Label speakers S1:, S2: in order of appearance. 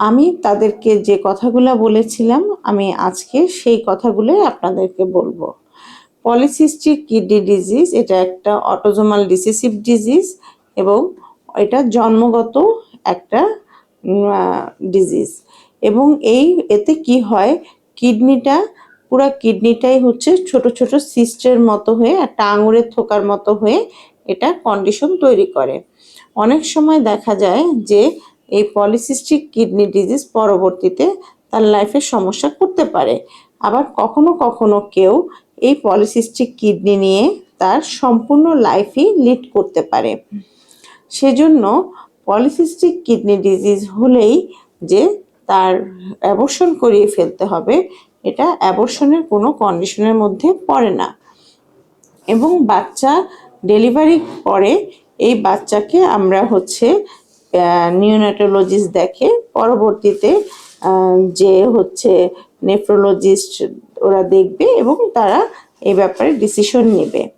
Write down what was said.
S1: আমি তাদেরকে যে কথাগুলো বলেছিলাম, আমি আজকে সেই কথাগুলোই আপনাদেরকে বলব। পলিসিস্টিক কিডনি ডিজিজ, এটা একটা অটোজোমাল ডিসিসিভ ডিজিজ এবং এটা জন্মগত একটা ডিজিজ। এবং এই, এতে কি হয়, কিডনিটা, পুরো কিডনিটাই হচ্ছে ছোট ছোট সিস্টের মতো হয়ে একটা আঙুরের থোকার মতো হয়ে এটা কন্ডিশন তৈরি করে। অনেক সময় দেখা যায় যে এই পলিসিস্টিক কিডনি ডিজিজ পরবর্তীতে তার লাইফে সমস্যা করতে পারে। আবার কখনো কখনো কেউ এই পলিসিস্টিক কিডনি নিয়ে তার সম্পূর্ণ লাইফই লিড করতে পারে। সেজন্য পলিসিস্টিক কিডনি ডিজিজ হলেই যে তার অ্যাবর্শন করিয়ে ফেলতে হবে, এটা অ্যাবর্শনের কোনো কন্ডিশনের মধ্যে পড়ে না। এবং বাচ্চা ডেলিভারি পরে এই বাচ্চাকে আমরা হচ্ছে নিউনাটোলজিস্ট দেখে পরবর্তীতে যে হচ্ছে নেফ্রোলজিস্ট ওরা দেখবে এবং তারা এ ব্যাপারে ডিসিশন নেবে।